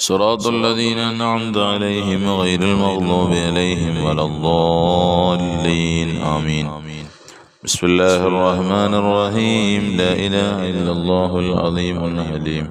صراط الذين أنعمت عليهم غير المغضوب عليهم ولا الضالين. آمين. بسم الله الرحمن الرحيم. لا إله إلا الله العظيم الحليم.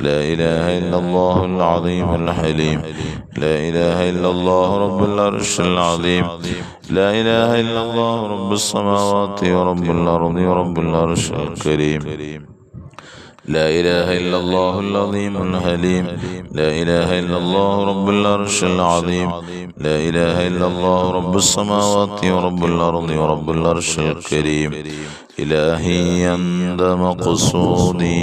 لا إله إلا الله العظيم الحليم. لا إله إلا الله رب العرش العظيم. لا إله إلا الله رب السماوات ورب الأرض ورب العرش الكريم. لا إله إلا الله العظيم الحليم. لا إله إلا الله رب العرش العظيم. لا إله إلا الله رب السماوات ورب الأرض ورب العرش الكريم. إلهي أنت مقصودي.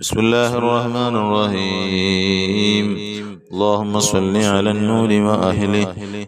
بسم الله الرحمن الرحيم اللهم صل على النور وأهله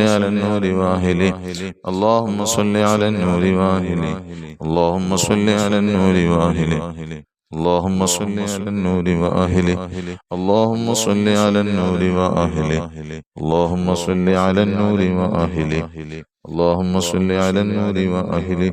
على النور وأهله اللهم صل على النور وأهله اللهم صل على النور وأهله اللهم صل على النور وأهله اللهم صل على النور وأهله اللهم صل على النور وأهله اللهم صل على النور وأهله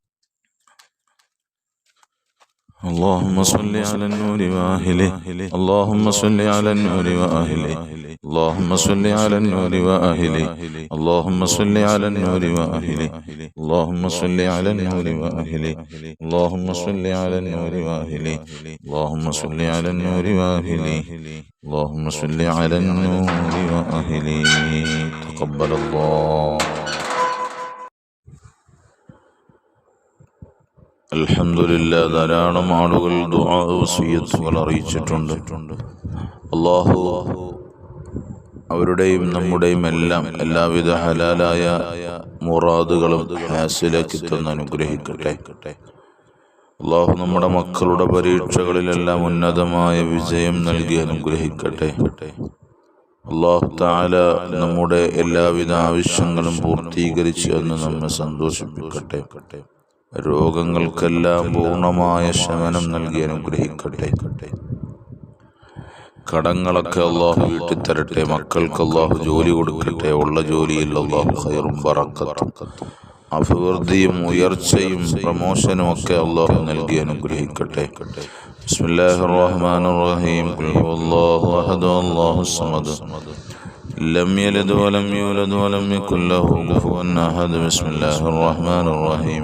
اللهم صل على النور وأهله اللهم صل على النور وأهله اللهم صل على النور وأهله اللهم صل على النور وأهله اللهم صل على النور وأهله اللهم صل على النور وأهله اللهم صل على النور وأهله اللهم صل على النور وأهله تقبل الله അൽഹംദുലില്ലാ ധാരാളം ആളുകൾ വസിയത്തുകൾ അറിയിച്ചിട്ടുണ്ട് അള്ളാഹു അവരുടെയും നമ്മുടെയും എല്ലാം എല്ലാവിധ ഹലാലായ മുറാദുകളും ഹാസിലാക്കി തന്ന് അനുഗ്രഹിക്കട്ടെ. അള്ളാഹു നമ്മുടെ മക്കളുടെ പരീക്ഷകളിലെല്ലാം ഉന്നതമായ വിജയം നൽകി അനുഗ്രഹിക്കട്ടെ. അള്ളാഹു താല നമ്മുടെ എല്ലാവിധ ആവശ്യങ്ങളും പൂർത്തീകരിച്ച് എന്ന് നമ്മെ സന്തോഷിപ്പിക്കട്ടെ. രോഗങ്ങൾക്കെല്ലാം പൂർണമായ ശമനം നൽകി അനുഗ്രഹിക്കട്ടെ. കടങ്ങളൊക്കെ അള്ളാഹു വീട്ടിൽ തരട്ടെ മക്കൾക്ക് അള്ളാഹു ജോലി കൊടുക്കട്ടെ. ഉള്ള ജോലിയിൽ അള്ളാഹു ഹയറും പറക്കത്തും അഭിവൃദ്ധിയും ഉയർച്ചയും പ്രമോഷനും ഒക്കെ അള്ളാഹു നൽകി അനുഗ്രഹിക്കട്ടെ. ബിസ്മില്ലാഹിർ റഹ്മാനിർ റഹീം يولد അഹദ് يكن സമദ്. ലം احد വലം യൂലദ് വലം الرحيم, له അഹദ്. ബിസ്മില്ലാഹിർ റഹ്മാനിർ റഹീം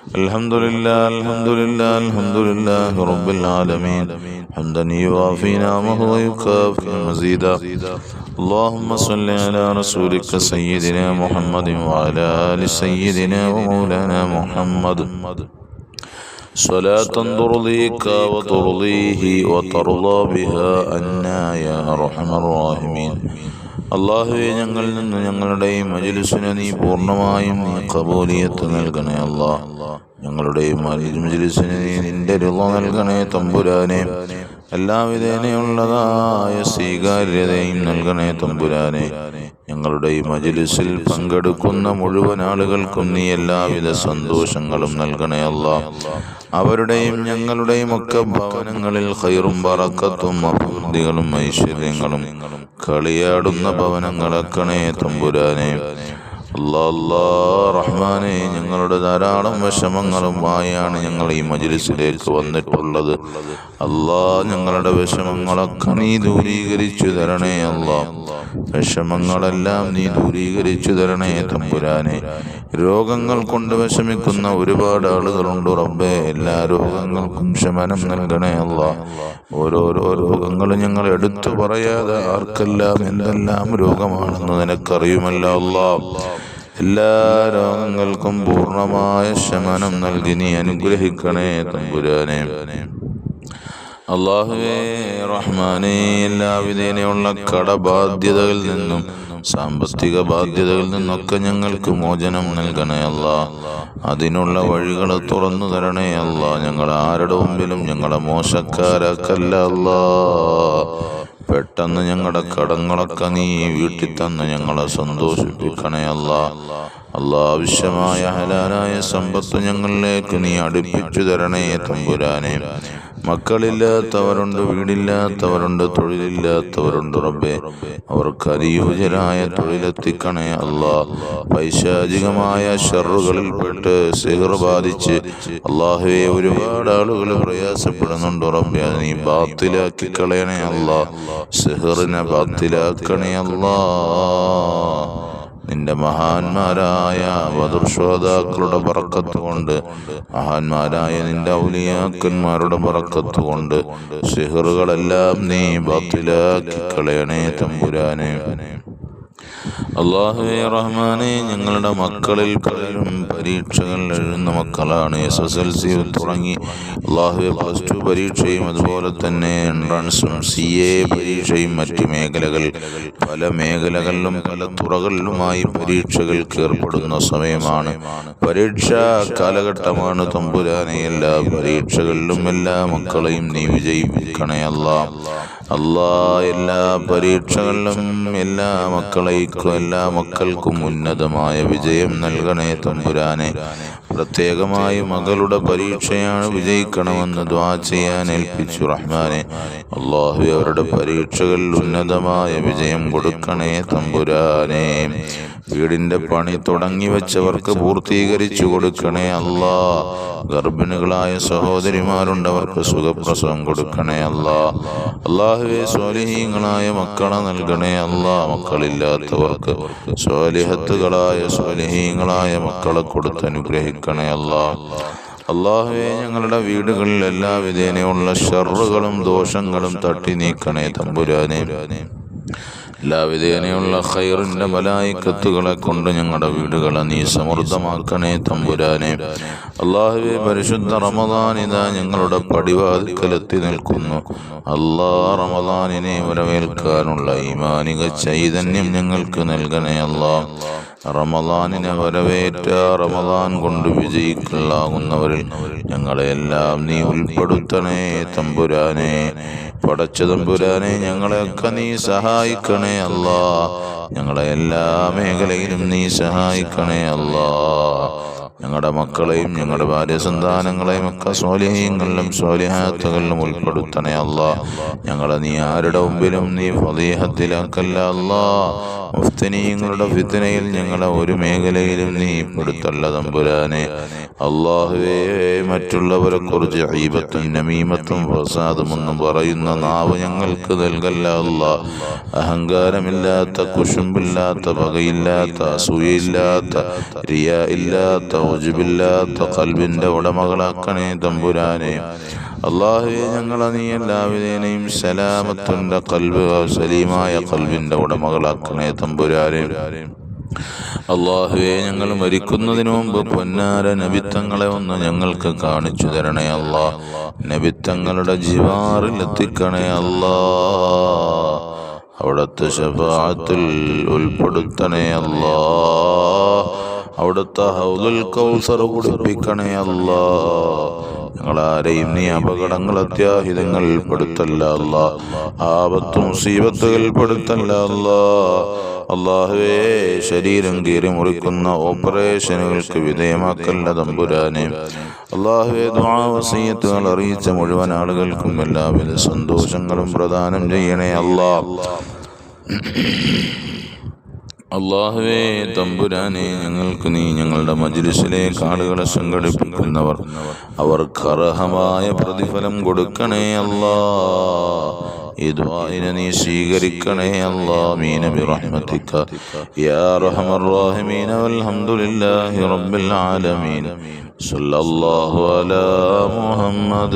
الحمد لله الحمد لله الحمد لله رب العالمين حمدا يوافي نعمه ويكافئ مزيدا اللهم صل على رسولك سيدنا محمد وعلى آل سيدنا ومولانا محمد صلاة ترضيك وترضيه وترضى بها عنا يا أرحم الراحمين അള്ളാഹുവെ ഞങ്ങളിൽ നിന്ന് ഞങ്ങളുടെ ഈ മജിലിസിനെ നീ പൂർണമായും നീ കബൂലിയത്ത് നൽകണേ അള്ളാഹ് ഞങ്ങളുടെ ഈ മജിലിസിന് നീ നിന്റെ രുള നൽകണേ തമ്പുരാനെ. എല്ലാവിധേനയുള്ളതായ സ്വീകാര്യതയും നൽകണേ തമ്പുരാനെ. ഞങ്ങളുടെ ഈ മജിലിസിൽ പങ്കെടുക്കുന്ന മുഴുവൻ ആളുകൾക്കും നീ എല്ലാവിധ സന്തോഷങ്ങളും നൽകണേ അല്ല. അവരുടെയും ഞങ്ങളുടെയും ഒക്കെ ഭവനങ്ങളിൽ ഹൈറും പറക്കത്തും അഭിവൃദ്ധികളും ഐശ്വര്യങ്ങളും കളിയാടുന്ന ഭവനങ്ങളക്കണേ തമ്പുരാനെ. റഹ്മാനെ ഞങ്ങളുടെ ധാരാളം വിഷമങ്ങളുമായാണ് ഞങ്ങൾ ഈ മജിലിസിലേക്ക് വന്നിട്ടുള്ളത്. അല്ലാ ഞങ്ങളുടെ വിഷമങ്ങളൊക്കെ നീ ദൂരീകരിച്ചു തരണേ അല്ലാ വിഷമങ്ങളെല്ലാം നീ ദൂരീകരിച്ചു തരണേ തമ്പുരാനെ. രോഗങ്ങൾ കൊണ്ട് വിഷമിക്കുന്ന ഒരുപാട് ആളുകളുണ്ട് റബ്ബേ. എല്ലാ രോഗങ്ങൾക്കും ശമനം നൽകണേ അല്ല ഓരോരോ രോഗങ്ങൾ ഞങ്ങൾ എടുത്തു പറയാതെ ആർക്കെല്ലാം എന്തെല്ലാം രോഗമാണെന്ന് നിനക്കറിയുമല്ലോ അല്ലാ എല്ലാ രോഗങ്ങൾക്കും പൂർണമായ ശമനം നൽകി നീ അനുഗ്രഹിക്കണേ തമ്പുരാനെ. അള്ളാഹുവേ റഹ്മാനെ എല്ലാവിധേനയുള്ള കടബാധ്യതകളിൽ നിന്നും സാമ്പത്തിക ബാധ്യതകളിൽ നിന്നൊക്കെ ഞങ്ങൾക്ക് മോചനം നൽകണേ അല്ല അതിനുള്ള വഴികൾ തുറന്നു തരണേ അല്ല ഞങ്ങൾ ആരുടെ മുമ്പിലും ഞങ്ങളെ മോശക്കാരാക്കല്ല അല്ലാ പെട്ടെന്ന് ഞങ്ങളുടെ കടങ്ങളൊക്കെ നീ വീട്ടിൽ തന്ന് ഞങ്ങളെ സന്തോഷിപ്പിക്കണേ അല്ല. അല്ല ആവശ്യമായ ഹലാലായ സമ്പത്ത് ഞങ്ങളിലേക്ക് നീ അടുപ്പിച്ചു തരണേ തമ്പുരാനെ. മക്കളില്ലാത്തവരുണ്ട് വീടില്ലാത്തവരുണ്ട് തൊഴിലില്ലാത്തവരുണ്ട് റബ്ബെ. അവർക്ക് അനുയോജ്യരായ തൊഴിലെത്തിക്കണേ അല്ല പൈശാചികമായ ഷെറുകളിൽപ്പെട്ട് സിഹർ ബാധിച്ച് അള്ളാഹുവെ ഒരുപാട് ആളുകൾ പ്രയാസപ്പെടുന്നുണ്ട് റബ്ബെ. നീ ബാത്തിലാക്കി കളയണേ അല്ല സിഹറിനെ ബാത്തിലാക്കണേ അല്ലാ നിന്റെ മഹാന്മാരായ വധുർശ്രോതാക്കളുടെ പറക്കത്ത് കൊണ്ട് മഹാന്മാരായ നിന്റെ ഔലിയാക്കന്മാരുടെ പറക്കത്ത് കൊണ്ട് സിഹറുകളെല്ലാം നീ ബാത്തിലാക്കി കളയണേ തമ്പുരാനെ. അള്ളാഹുവെ റഹ്മാനെ ഞങ്ങളുടെ മക്കളിൽ പലരും പരീക്ഷകൾ എഴുതുന്ന മക്കളാണ്. എസ് എസ് എൽ സി തുടങ്ങി. അള്ളാഹുവെ പ്ലസ് ടു പരീക്ഷയും അതുപോലെ തന്നെ എൻട്രൻസും സി എ പരീക്ഷയും മറ്റ് മേഖലകൾ പല മേഖലകളിലും പല തുറകളിലുമായി പരീക്ഷകൾക്ക് ഏർപ്പെടുന്ന സമയമാണ്. പരീക്ഷാ കാലഘട്ടമാണ് തമ്പുരാനെ എല്ലാ പരീക്ഷകളിലും എല്ലാ മക്കളെയും നീ വിജയിപ്പിക്കണേ അല്ലാ. അല്ലാ എല്ലാ പരീക്ഷകളിലും എല്ലാ മക്കളേക്കും എല്ലാ മക്കൾക്കും ഉന്നതമായ വിജയം നൽകണേ തമ്പുരാനെ. പ്രത്യേകമായി മകളുടെ പരീക്ഷയാണ് വിജയിക്കണമെന്ന് ദ്വാ ചെയ്യാൻ ഏൽപ്പിച്ചു റഹ്മാനെ. അള്ളാഹു അവരുടെ പരീക്ഷകളിൽ ഉന്നതമായ വിജയം കൊടുക്കണേ തമ്പുരാനെ. വീടിന്റെ പണി തുടങ്ങി വെച്ചവർക്ക് പൂർത്തീകരിച്ചു കൊടുക്കണേ അല്ല. ഗർഭിണികളായ സഹോദരിമാരുണ്ട് അവർക്ക് സുഖപ്രസവം കൊടുക്കണേ അല്ല. അള്ളാഹുവെ സ്വാലിഹീങ്ങളായ മക്കളെ നൽകണേ അല്ല. മക്കളില്ലാത്തവർക്ക് സ്വാലിഹത്തുകളായ സ്വാലിഹീങ്ങളായ മക്കളെ കൊടുത്ത് അനുഗ്രഹിക്കണേ അല്ല. അള്ളാഹുവെ ഞങ്ങളുടെ വീടുകളിൽ എല്ലാ വിധേനയുള്ള ഷറുകളും ദോഷങ്ങളും തട്ടി നീക്കണേ തമ്പുരാനെ. എല്ലാ വിധേനയുള്ള ഖൈറിന്റെ മലായിക്കത്തുകളെ കൊണ്ട് ഞങ്ങളുടെ വീടുകളെ നീ സമൃദ്ധമാക്കണേ തമ്പുരാനെ. അള്ളാഹുവെ പരിശുദ്ധ റമദാൻ ഇതാ ഞങ്ങളുടെ പടിവാതിക്കലെത്തി നിൽക്കുന്നു. അള്ളാ റമദാനിനെ വരവേൽക്കാനുള്ള ഈമാനിക ചൈതന്യം ഞങ്ങൾക്ക് നൽകണേ അല്ലാ റമദാനിനെ വരവേറ്റ റമദാൻ കൊണ്ട് വിജയിക്കലാകുന്നവരിൽ ഞങ്ങളെല്ലാം നീ ഉൾപ്പെടുത്തണേ തമ്പുരാനെ. പടച്ച പുരാനെ ഞങ്ങളെയൊക്കെ നീ സഹായിക്കണേ അല്ലാ. ഞങ്ങളെ എല്ലാ മേഖലയിലും നീ സഹായിക്കണേ അല്ലാ. ഞങ്ങളുടെ മക്കളെയും ഞങ്ങളുടെ ഭാര്യ സന്താനങ്ങളെയും ഒക്കെ സ്വാലിഹ്യങ്ങളിലും സ്വാലിഹാത്തുകളിലും ഉൾപ്പെടുത്തണേ അല്ല. ഞങ്ങളെ നീ ആരുടെ മുമ്പിലും നീ ഫതീഹത്തിലാക്കല്ല അല്ലാ. മുഫ്തനീയങ്ങളുടെ ഫിത്തനയിൽ ഞങ്ങളെ ഒരു മേഖലയിലും നീ പെടുത്തല്ല തമ്പുരാനെ. അള്ളാഹുവേ മറ്റുള്ളവരെ കുറിച്ച് ഹൈബത്തും നമീമത്തും പ്രസാദമൊന്നും പറയുന്ന നാവ് ഞങ്ങൾക്ക് നൽകല്ല അല്ല. അഹങ്കാരമില്ലാത്ത കുശുമ്പില്ലാത്ത പകയില്ലാത്ത അസൂയയില്ലാത്ത റിയ ഇല്ലാത്ത ഒജുബില്ലാത്ത കൽബിന്റെ ഉടമകളാക്കണേ തമ്പുരാനെ. അള്ളാഹുവെ ഞങ്ങളെ നീ എല്ലാവിധേനയും സലാമത്തിന്റെ കൽബ് സലീമായ കൽബിന്റെ ഉടമകളാക്കണേ തമ്പുരാനെ. അള്ളാഹുവെ ഞങ്ങൾ മരിക്കുന്നതിന് മുമ്പ് പൊന്നാര നബിത്തങ്ങളെ ഒന്ന് ഞങ്ങൾക്ക് കാണിച്ചു തരണേ അല്ലാ. നബിത്തങ്ങളുടെ ജിവാറിൽ എത്തിക്കണേ അല്ലാ. അവിടുത്തെ ശഫാത്തിൽ ഉൾപ്പെടുത്തണേ അല്ലാ. അവിടുത്തെ ഹൗലുൽ കൗസർ കുടിപ്പിക്കണേ അല്ല. ഞങ്ങളാരെയും നീ അപകടങ്ങൾ അത്യാഹിതങ്ങൾ പെടുത്തല്ല അല്ല. ആപത്തും സീപത്തുകൾ പെടുത്തല്ല അല്ല. അള്ളാഹുവേ ശരീരം കീറി മുറിക്കുന്ന ഓപ്പറേഷനുകൾക്ക് വിധേയമാക്കല്ല തമ്പുരാനെ. അള്ളാഹുവേ ദ്വാവസീയത്തുകൾ അറിയിച്ച മുഴുവൻ ആളുകൾക്കും എല്ലാവിധ സന്തോഷങ്ങളും പ്രദാനം ചെയ്യണേ അല്ലാ. അള്ളാഹുവേ തമ്പുരാനെ ഞങ്ങൾക്ക് നീ ഞങ്ങളുടെ മജ്ലിസിലേക്ക് കാടുകളെ സംഘടിപ്പിക്കുന്നവർ. അവർക്ക് അർഹമായ പ്രതിഫലം കൊടുക്കണേ അല്ലാ ഈ ദ്വായിനെ നീ സ്വീകരിക്കണേ അല്ലാ മീന ബിറഹ്മതിക യാ റഹ്മർ റഹീമീന വൽഹംദുലില്ലാഹി റബ്ബിൽ ആലമീൻ صلى الله على محمد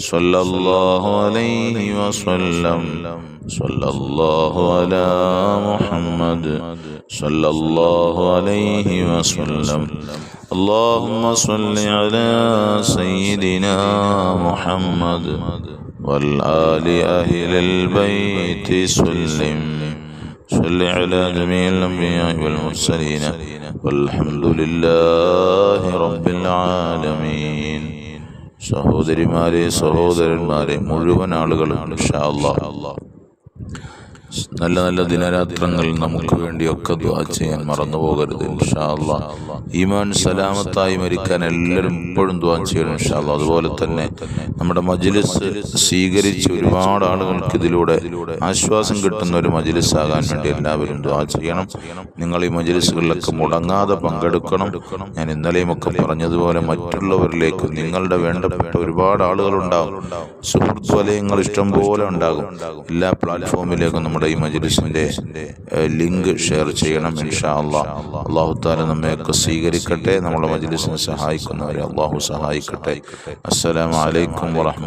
صلى الله عليه وسلم صلى الله على محمد صلى الله عليه وسلم اللهم صل على سيدنا محمد والآل أهل البيت سلم صل على جميع الأنبياء والمرسلين والحمد لله رب العالمين സഹോദരിമാരെ സഹോദരന്മാരെ മുഴുവൻ ആളുകളും ഇൻഷാ അല്ലാഹ് നല്ല നല്ല ദിനരാത്രങ്ങൾ നമുക്ക് വേണ്ടിയൊക്കെ ദ്വാ ചെയ്യാൻ മറന്നു പോകരുത് ഇൻഷാ അല്ലാ ഈമാൻ സലാമത്തായി മരിക്കാൻ എല്ലാവരും ഇപ്പോഴും ദ്വാ ചെയ്യണം ഇൻഷാ അല്ലാ അതുപോലെ തന്നെ നമ്മുടെ മജിലിസ് സ്വീകരിച്ച് ഒരുപാട് ആളുകൾക്ക് ഇതിലൂടെ ആശ്വാസം കിട്ടുന്ന ഒരു മജിലിസ് ആകാൻ വേണ്ടി എല്ലാവരും ദ്വാ ചെയ്യണം. നിങ്ങൾ ഈ മജിലിസുകളിലൊക്കെ മുടങ്ങാതെ പങ്കെടുക്കണം. ഞാൻ ഇന്നലെയും ഒക്കെ പറഞ്ഞതുപോലെ മറ്റുള്ളവരിലേക്ക് നിങ്ങളുടെ വേണ്ടപ്പെട്ട ഒരുപാട് ആളുകളുണ്ടാകും സുഹൃത്ത് വലയങ്ങൾ ഇഷ്ടം പോലെ ഉണ്ടാകും. എല്ലാ പ്ലാറ്റ്ഫോമിലേക്കും നമ്മുടെ ഈ മജ്ലിസിന്റെ ഏഹ്, ലിങ്ക് ഷെയർ ചെയ്യണം ഇൻഷാ അള്ളാഹ് അള്ളാഹു താല നമ്മയൊക്കെ സ്വീകരിക്കട്ടെ. നമ്മുടെ മജ്ലിസിനെ സഹായിക്കുന്നവരെ അള്ളാഹു സഹായിക്കട്ടെ. അസ്സലാമു അലൈക്കും വാത്തു